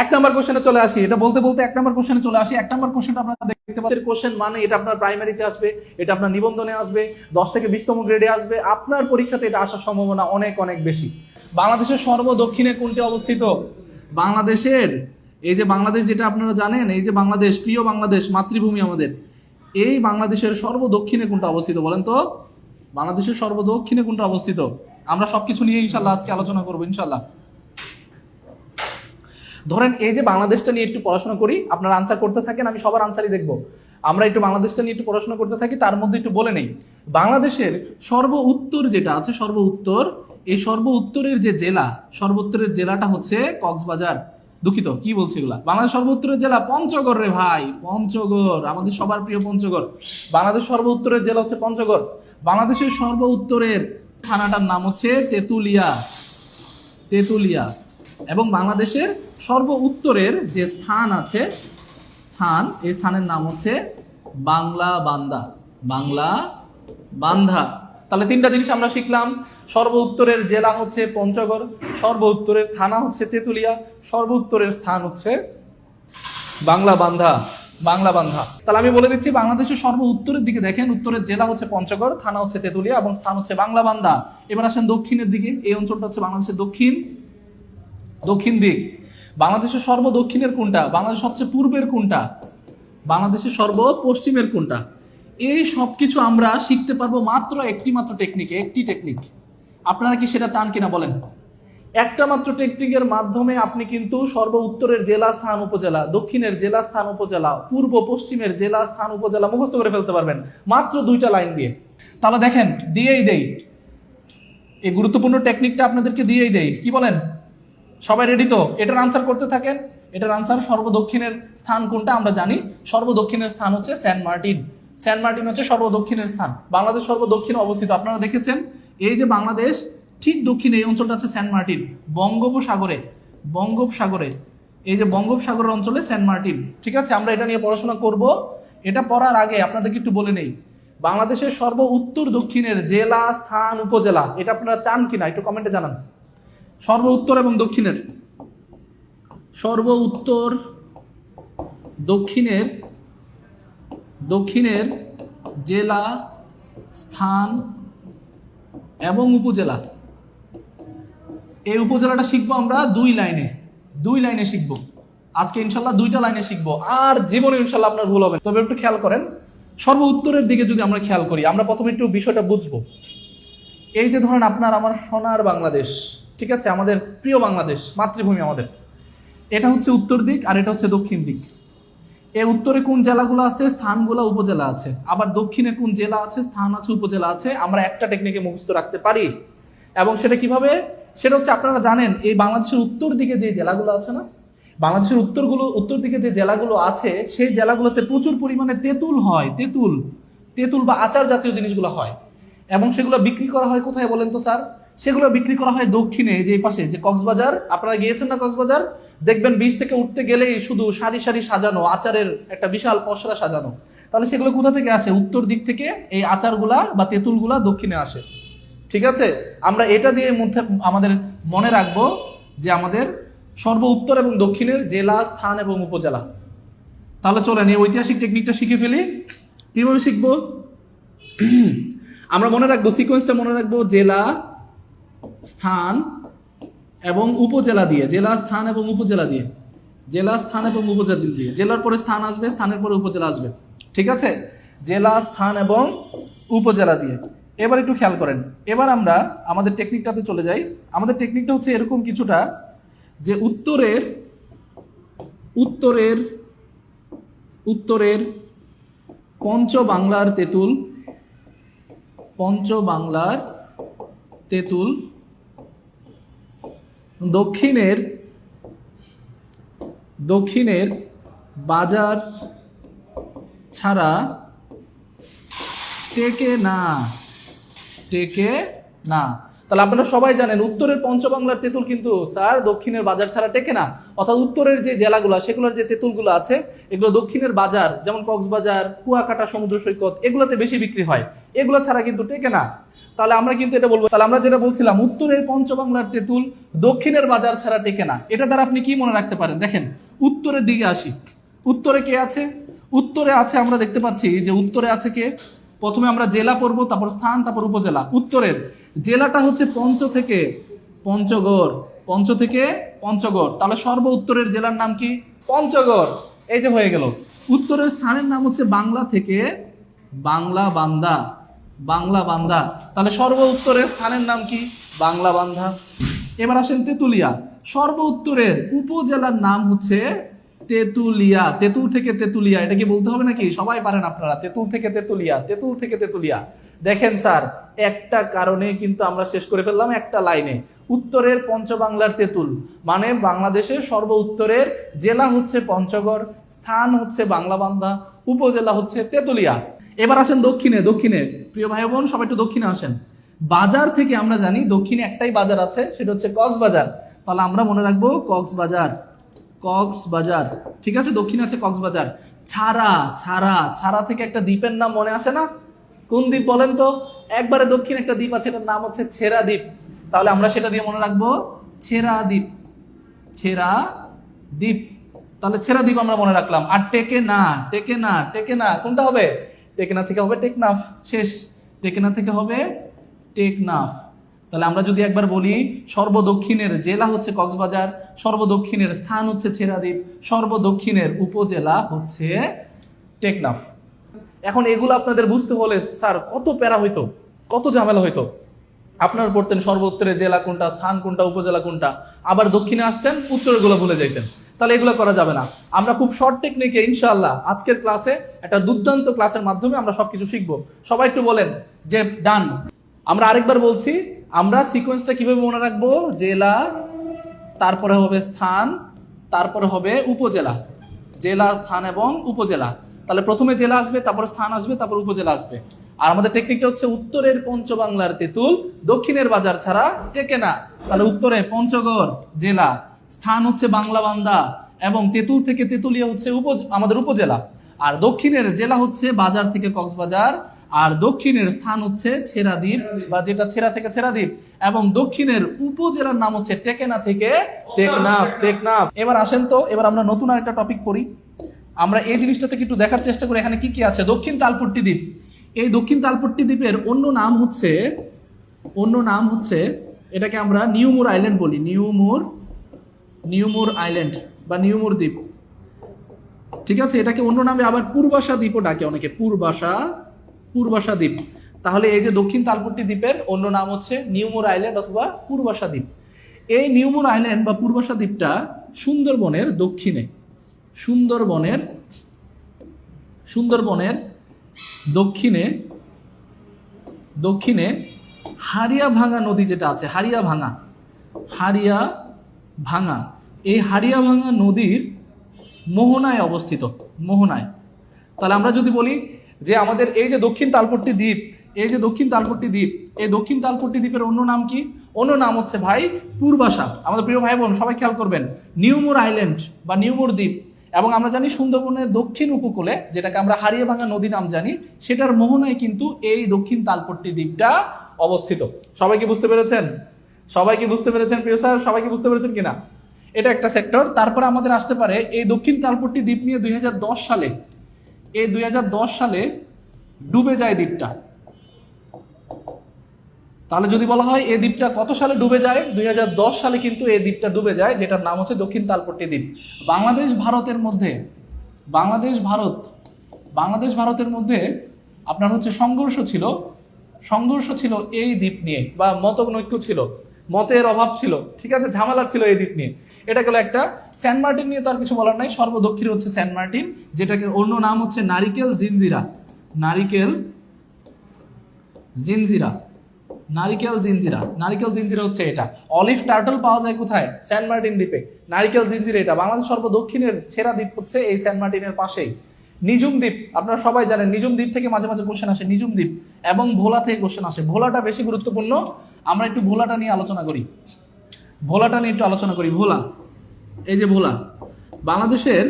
এক নাম্বার কোশ্চেনে চলে আসি। এটা বলতে বলতে এক নাম্বার কোশ্চেনে চলে আসি। এক নাম্বার কোশ্চেনটা আপনারা দেখতে পাচ্ছেন। কোশ্চেন মানে এটা আপনার প্রাইমারিতে আসবে, এটা আপনার নিবন্ধনে আসবে, দশ থেকে বিশতম গ্রেডে আসবে। আপনার পরীক্ষাতে এটা আসার সম্ভাবনা অনেক অনেক বেশি। বাংলাদেশের সর্ব দক্ষিণে কোনটি অবস্থিত? বাংলাদেশের, এই যে বাংলাদেশ যেটা আপনারা জানেন, এই যে বাংলাদেশ, প্রিয় বাংলাদেশ, মাতৃভূমি আমাদের, এই বাংলাদেশের সর্ব দক্ষিণে কোনটা অবস্থিত বলেন তো? বাংলাদেশের সর্ব দক্ষিণে কোনটা অবস্থিত? আমরা সবকিছু নিয়ে ইনশাল্লাহ আজকে আলোচনা করব, ইনশাল্লাহ। ধরেন এই যে বাংলাদেশটা নিয়ে একটু পড়াশোনা করি, আপনারা আনসার করতে থাকেন, আমি সবার আনসারই দেখব। আমরা একটু বাংলাদেশটা নিয়ে একটু পড়াশোনা করতে থাকি, তার মধ্যে একটু বলে নেই। বাংলাদেশের সর্ব উত্তর যেটা আছে, সর্ব উত্তর, এই সর্ব উত্তরের যে জেলা, সর্ব উত্তরের জেলাটা হচ্ছে কক্সবাজার। দুঃখিত, কি বলছি এগুলা? বাংলাদেশ সর্ব উত্তরের জেলা পঞ্চগড় রে ভাই, পঞ্চগড়, আমাদের সবার প্রিয় পঞ্চগড়। বাংলাদেশ সর্ব উত্তরের জেলা হচ্ছে পঞ্চগড়। বাংলাদেশের সর্ব উত্তরের থানাটার নাম হচ্ছে তেতুলিয়া। তেতুলিয়া। এবং বাংলাদেশের সর্ব উত্তরের যে স্থান আছে, স্থান, এই স্থানের নাম হচ্ছে বাংলা বান্দা। বাংলা বান্ধা তাহলে তিনটা জিনিস আমরা শিখলাম। সর্ব উত্তরের জেলা হচ্ছে পঞ্চগড় সর্ব উত্তরের থানা হচ্ছে তেতুলিয়া সর্ব উত্তরের স্থান হচ্ছে বাংলা বান্ধা বাংলা বান্ধা তাহলে আমি বলে দিচ্ছি, বাংলাদেশের সর্ব উত্তরের দিকে দেখেন, উত্তরের জেলা হচ্ছে পঞ্চগড়, থানা হচ্ছে তেতুলিয়া এবং স্থান হচ্ছে বাংলা বান্ধা এবার আসেন দক্ষিণের দিকে, এই অঞ্চলটা হচ্ছে বাংলাদেশের দক্ষিণ দক্ষিণ দিক। বাংলাদেশের সর্ব দক্ষিণের কোনটা? বাংলাদেশের সবচেয়ে পূর্বের কোনটা? বাংলাদেশের সর্ব পশ্চিমের কোনটা? এই সব কিছু আমরা শিখতে পারব মাত্র একটি মাত্র টেকনিকে একটি টেকনিক আপনারা কি সেটা চান কিনা বলেন? একটা মাত্র টেকনিকের মাধ্যমে আপনি কিন্তু সর্ব উত্তরের জেলা, স্থান, উপজেলা, দক্ষিণের জেলা, স্থান, উপজেলা, পূর্ব, পশ্চিমের জেলা, স্থান, উপজেলা মুখস্থ করে ফেলতে পারবেন মাত্র দুইটা লাইন দিয়ে। তাহলে দেখেন, দিয়েই দেই। এই গুরুত্বপূর্ণ টেকনিকটা আপনাদেরকে দিয়েই দেই। কি বলেন? সবাই রেডি তো? এটার আনসার করতে থাকেন। এটার আনসার সর্বদক্ষিণের স্থান কোনটা আমরা জানি? সর্বদক্ষিণের স্থান হচ্ছে সেন্ট মার্টিন সেন্ট মার্টিন হচ্ছে সর্বদক্ষিণের স্থান। বাংলাদেশ সর্বদক্ষিণে অবস্থিত। আপনারা দেখেছেন? এই যে বাংলাদেশ, ঠিক দক্ষিণে এই অঞ্চলটা হচ্ছে সেন্ট মার্টিন বঙ্গোপসাগরে বঙ্গোপসাগরে। এই যে বঙ্গোপসাগরের অঞ্চলে সেন্ট মার্টিন ঠিক আছে? আমরা এটা নিয়ে পড়াশোনা করব। এটা পড়ার আগে আপনাদেরকে একটু বলে নেই। বাংলাদেশের সর্ব উত্তর দক্ষিণের জেলা, স্থান, উপজেলা, এটা আপনারা চান কিনা? একটু কমেন্টে জানান। সর্ব উত্তর এবং দক্ষিণের? সর্ব উত্তর, দক্ষিণের দক্ষিণের জেলা, স্থান এবং উপজেলা। এই উপজেলাটা শিখব আমরা দুই লাইনে। দুই লাইনে শিখব। আজকে ইনশাল্লাহ দুইটা লাইনে শিখব। আর জীবনে ইনশাল্লাহ আপনার ভুল হবে। তবে একটু খেয়াল করেন, সর্ব উত্তরের দিকে যদি আমরা খেয়াল করি, আমরা প্রথমে একটু বিষয়টা বুঝব। এই যে ধরেন আপনার, আমার সোনার বাংলাদেশ। ঠিক আছে? আমাদের প্রিয় বাংলাদেশ, মাতৃভূমি আমাদের। এটা হচ্ছে উত্তর দিক আর এটা হচ্ছে দক্ষিণ দিক। এর উত্তরে কোন জেলাগুলো আছে? স্থানগুলো উপজেলা আছে। আবার দক্ষিণে কোন জেলা আছে? স্থান আছে, উপজেলা আছে। আমরা একটা টেকনিকে মুখস্থ রাখতে পারি। এবং সেটা কীভাবে? সেটা হচ্ছে আপনারা জানেন, এই বাংলাদেশের উত্তর দিকে যে জেলাগুলো আছে না, বাংলাদেশের উত্তরগুলো, উত্তর দিকে যে জেলাগুলো আছে, সেই জেলাগুলোতে প্রচুর পরিমাণে তেঁতুল হয়, তেঁতুল তেঁতুল বা আচার জাতীয় জিনিসগুলো হয়। এবং সেগুলো বিক্রি করা হয় কোথায় বলেন তো স্যার? সেগুলো বিক্রি করা হয় দক্ষিণে যে পাশে, যে কক্সবাজার, আপনারা গিয়েছেন না কক্সবাজার? দেখবেন বীজ থেকে উঠতে গেলেই শুধু সারি সারি সাজানো, আচারের একটা বিশাল পসরা সাজানো। তাহলে সেগুলো কোথা থেকে আসে? উত্তর দিক থেকে এই আচারগুলা বা তেঁতুলগুলা দক্ষিণে আসে। ঠিক আছে? আমরা এটা দিয়ে মধ্যে আমাদের মনে রাখব যে আমাদের সর্ব উত্তর এবং দক্ষিণের জেলা, স্থান এবং উপজেলা। তাহলে চলেন, এই ঐতিহাসিক টেকনিকটা শিখে ফেলি। কীভাবে শিখব? আমরা মনে রাখব সিকোয়েন্সটা মনে রাখব, জেলা স্থান এবং উপজেলা দিয়ে, জেলা, স্থান এবং উপজেলা দিয়ে, জেলা, স্থান এবং উপজেলা দিয়ে। জেলার পরে স্থান আসবে, স্থানের পরে উপজেলা আসবে। ঠিক আছে? জেলা, স্থান এবং উপজেলা দিয়ে। এবার একটু খেয়াল করেন। এবার আমরা আমাদের টেকনিকটাতে চলে যাই। আমাদের টেকনিকটা হচ্ছে এরকম কিছুটা যে উত্তরের উত্তরের উত্তরের পঞ্চ বাংলার তেঁতুল পঞ্চ বাংলার তেঁতুল দক্ষিণের দক্ষিণের বাজার ছাড়া টেকে না টেকে না। তাহলে আপনারা সবাই জানেন, উত্তরের পঞ্চবাংলার তেঁতুল কিন্তু, স্যার, দক্ষিণের বাজার ছাড়া টেকে না। অর্থাৎ উত্তরের যে জেলাগুলো, সেগুলোর যে তেঁতুলগুলো আছে, এগুলো দক্ষিণের বাজার, যেমন কক্সবাজার, কুয়াকাটা, সমুদ্র সৈকত, এগুলোতে বেশি বিক্রি হয়। এগুলো ছাড়া কিন্তু টেকে না। তাহলে আমরা কিন্তু এটা বলব। তাহলে আমরা যেটা বলছিলাম, উত্তরের পঞ্চবাংলার তেঁতুল দক্ষিণের বাজার ছাড়া টেকে না। এটা দ্বারা আপনি কি মনে রাখতে পারেন? দেখেন, উত্তরের দিকে আসি। উত্তরে কে আছে? উত্তরে আছে, আমরা দেখতে পাচ্ছি যে উত্তরে আছে কে? প্রথমে আমরা জেলা পড়ব, তারপর স্থান, তারপর উপজেলা। উত্তরের জেলাটা হচ্ছে পঞ্চ থেকে পঞ্চগড়। পঞ্চ থেকে পঞ্চগড়। তাহলে সর্ব উত্তরের জেলার নাম কি? পঞ্চগড়। এই যে হয়ে গেল। উত্তরের স্থানের নাম হচ্ছে বাংলা থেকে বাংলা বান্দা। বাংলা বান্দা। তাহলে সর্ব উত্তরের স্থানের নাম কি? বাংলা বান্ধা এবার আসেন তেতুলিয়া। সর্ব উত্তরের উপজেলার নাম হচ্ছে তেতুলিয়া। তেতুল থেকে তেতুলিয়া, এটা কি বলতে হবে নাকি? সবাই পারেন আপনারা। তেতুল থেকে তেতুলিয়া, তেতুল থেকে তেতুলিয়া। দেখেন স্যার, একটা কারণে কিন্তু আমরা শেষ করে ফেললাম একটা লাইনে। উত্তরের পঞ্চবাংলার তেতুল মানে বাংলাদেশের সর্ব উত্তরের জেলা হচ্ছে পঞ্চগড়, স্থান হচ্ছে বাংলাবান্ধা উপজেলা হচ্ছে তেতুলিয়া। এবার আসেন দক্ষিণে দক্ষিণে। প্রিয় ভাই বোন সবাই একটু দক্ষিণে আসেন। বাজার থেকে আমরা জানি দক্ষিণে একটাই বাজার আছে, সেটা হচ্ছে কক্সবাজার। তাহলে আমরা মনে রাখব কক্সবাজার কক্সবাজার। ঠিক আছে, দক্ষিণে আছে কক্সবাজার। ছাড়া ছাড়া ছাড়া থেকে একটা দ্বীপের নাম মনে আসে না? কোন দ্বীপ বলেন তো? একবারে দক্ষিণ একটা দ্বীপ আছে, এটার নাম হচ্ছে ছেড়া দ্বীপ। তাহলে আমরা সেটা দিয়ে মনে রাখব ছেড়া দ্বীপ। ছেড়া দ্বীপ। তাহলে ছেড়া দ্বীপ আমরা মনে রাখলাম। আর টেকে না টেকে না টেকে না। কোনটা হবে? টেকেনা থেকে হবে টেকনাফ। শেষ। টেকনা থেকে হবে টেকনাফ। তাহলে আমরা যদি একবার বলি সর্বদক্ষিণের জেলা হচ্ছে কক্সবাজার, সর্বদক্ষিণের স্থান হচ্ছে ছেড়াদ্বীপ, সর্বদক্ষিণের উপজেলা হচ্ছে টেকনাফ। এখন এগুলো আপনাদের বুঝতে হলে, স্যার, কত প্যারা হইতো? কত ঝামেলা হইতো? আপনার পড়তেন সর্বোত্তরে জেলা কোনটা, স্থান কোনটা, উপজেলা কোনটা? আবার দক্ষিণে আসতেন উত্তরগুলো ভুলে যাইতেন। তাহলে এগুলো করা যাবে না। আমরা খুব শর্ট টেকনিকে ইনশাল্লাহ আজকের ক্লাসে একটা দুর্দান্ত ক্লাসের মাধ্যমে আমরা সবকিছু শিখব। সবাই একটু বলেন যে, ডান। আমরা আরেকবার বলছি, আমরা সিকোয়েন্সটা কীভাবে মনে রাখব? জেলা, তারপরে হবে স্থান, তারপরে হবে উপজেলা। জেলা, স্থান এবং উপজেলা। তাহলে প্রথমে জেলা আসবে, তারপর স্থান আসবে, তারপর উপজেলা আসবে। আর আমাদের টেকনিকটা হচ্ছে উত্তরের পঞ্চবাংলার তেঁতুল, দক্ষিণের বাজার ছাড়া টেকে না। তাহলে উত্তরে পঞ্চগড়, জেলা। স্থান হচ্ছে বাংলাবান্ধা এবং তেঁতুল থেকে তেঁতুলিয়া হচ্ছে আমাদের উপজেলা। আর দক্ষিণের জেলা হচ্ছে বাজার থেকে কক্সবাজার, আর দক্ষিণের স্থান হচ্ছে ছেড়াদ্বীপ বা যেটা ছেড়া থেকে ছেড়াদ্বীপ, এবং দক্ষিণের উপজেলার নাম হচ্ছে টেকেনা থেকে টেকনাফ টেকনাফ। এবার আসেন তো, এবার আমরা নতুন আরেকটা টপিক পড়ি। আমরা এই জিনিসটা থেকে একটু দেখার চেষ্টা করি, এখানে কি কি আছে? দক্ষিণ তালপট্টি দ্বীপ। এই দক্ষিণ তালপট্টি দ্বীপের অন্য নাম হচ্ছে, অন্য নাম হচ্ছে, এটাকে আমরা নিউমুর আইল্যান্ড বলি। নিউমুর নিউমুর আইল্যান্ড বা নিউমোর দ্বীপ। ঠিক আছে? এটাকে অন্য নামে আবার পূর্বাশা দ্বীপও ডাকে অনেকে। পূর্বাশা পূর্বাশা দ্বীপ। তাহলে এই যে দক্ষিণ তালপট্টি দ্বীপের, অন্য নাম হচ্ছে নিউমোর আইল্যান্ড অথবা পূর্বাশা দ্বীপ। এই নিউমুর আইল্যান্ড বা পূর্বাশা দ্বীপটা সুন্দরবনের দক্ষিণে। সুন্দরবনের সুন্দরবনের দক্ষিণে দক্ষিণে হারিয়া ভাঙা নদী যেটা আছে হারিয়া ভাঙা হারিয়া ভাঙা। এই হারিয়া ভাঙা নদীর মোহনায় অবস্থিত, মোহনায়। তাহলে আমরা যদি বলি যে আমাদের এই যে দক্ষিণ তালপট্টি দ্বীপ, এই যে দক্ষিণ তালপট্টি দ্বীপ, এই দক্ষিণ তালপট্টি দ্বীপের অন্য নাম কি? অন্য নাম হচ্ছে ভাই পূর্বাসা আমাদের প্রিয় ভাই বোন, সবাই খেয়াল করবেন নিউমোর আইল্যান্ড বা নিউমোর দ্বীপ। এবং আমরা জানি সুন্দরবনের দক্ষিণ উপকূলে, যেটাকে আমরা হারিয়ে ভাঙা নদী নাম জানি, সেটার মোহনায় কিন্তু এই দক্ষিণ তালপট্টি দ্বীপটা অবস্থিত। সবাই কি বুঝতে পেরেছেন? সবাই কি বুঝতে পেরেছেন, প্রিয় স্যার? সবাই কি বুঝতে পেরেছেন কিনা? এটা একটা সেক্টর তারপরে আমাদের আসতে পারে এই দক্ষিণ তালপট্টি দ্বীপ নিয়ে দুই হাজার দশ সালে। এই দুই হাজার দশ সালে ডুবে যায় দ্বীপটা। তাহলে যদি বলা হয় এই দ্বীপটা কত সালে ডুবে যায়? দুই হাজার দশ সালে কিন্তু এই দ্বীপটা ডুবে যায়, যেটার নাম হচ্ছে দক্ষিণ তালপট্টি দ্বীপ। বাংলাদেশ ভারতের মধ্যে, বাংলাদেশ ভারত, বাংলাদেশ ভারতের মধ্যে আপনার হচ্ছে সংঘর্ষ ছিল। সংঘর্ষ ছিল এই দ্বীপ নিয়ে, বা মতনৈক্য ছিল। মতের অভাব ছিল, ঠিক আছে? ঝামেলা ছিল দ্বীপ নিয়ে। এটা গেল একটা। সেন্ট মার্টিন নিয়ে তো আর কিছু বলার নাই। সর্বদক্ষিণে হচ্ছে সেন্ট মার্টিন, যেটাকে অন্য নাম হচ্ছে নারিকেল জিনজিরা। নারিকেল জিনজিরা। নারিকেল জিনজিরা। নারিকেল জিনজিরা হচ্ছে এটা। অলিভ টার্টল পাওয়া যায় কোথায়? সেন্ট মার্টিন দ্বীপে। নারিকেল জিনজিরা এটা। বাংলাদেশ সর্বদক্ষিণের সেরা দ্বীপ হচ্ছে এই সেন্ট মার্টিনের পাশেই। নিজুম দ্বীপ। আপনারা সবাই জানেন, নিজুম দ্বীপ থেকে মাঝে মাঝে কোশ্চেন আসে। নিজুম দ্বীপ এবং ভোলা থেকে কোশ্চেন আসে। ভোলাটা বেশি গুরুত্বপূর্ণ। আমরা একটু ভোলাটা নিয়ে আলোচনা করি। ভোলাটা নিয়ে একটু আলোচনা করি। ভোলা, এই যে ভোলা, বাংলাদেশের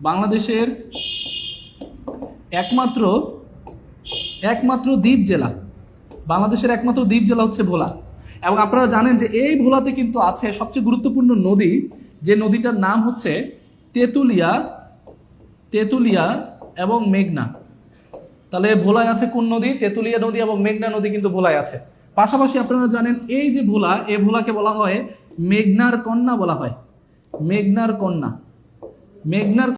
বাংলাদেশের একমাত্র একমাত্র দ্বীপ জেলা। বাংলাদেশের একমাত্র দ্বীপ জেলা হচ্ছে ভোলা। এবং আপনারা জানেন যে এই ভোলাতে কিন্তু আছে সবচেয়ে গুরুত্বপূর্ণ নদী, যে নদীটার নাম হচ্ছে তেঁতুলিয়া তেঁতুলিয়া এবং মেঘনা। তাহলে ভোলায় আছে কোন নদী? তেঁতুলিয়া নদী এবং মেঘনা নদী কিন্তু ভোলায় আছে। পাশাপাশি আপনারা জানেন এই যে ভোলা, এ ভোলাকে বলা হয় মেঘনার কন্যা বলা হয়। মেঘনার কন্যা। মেঘনার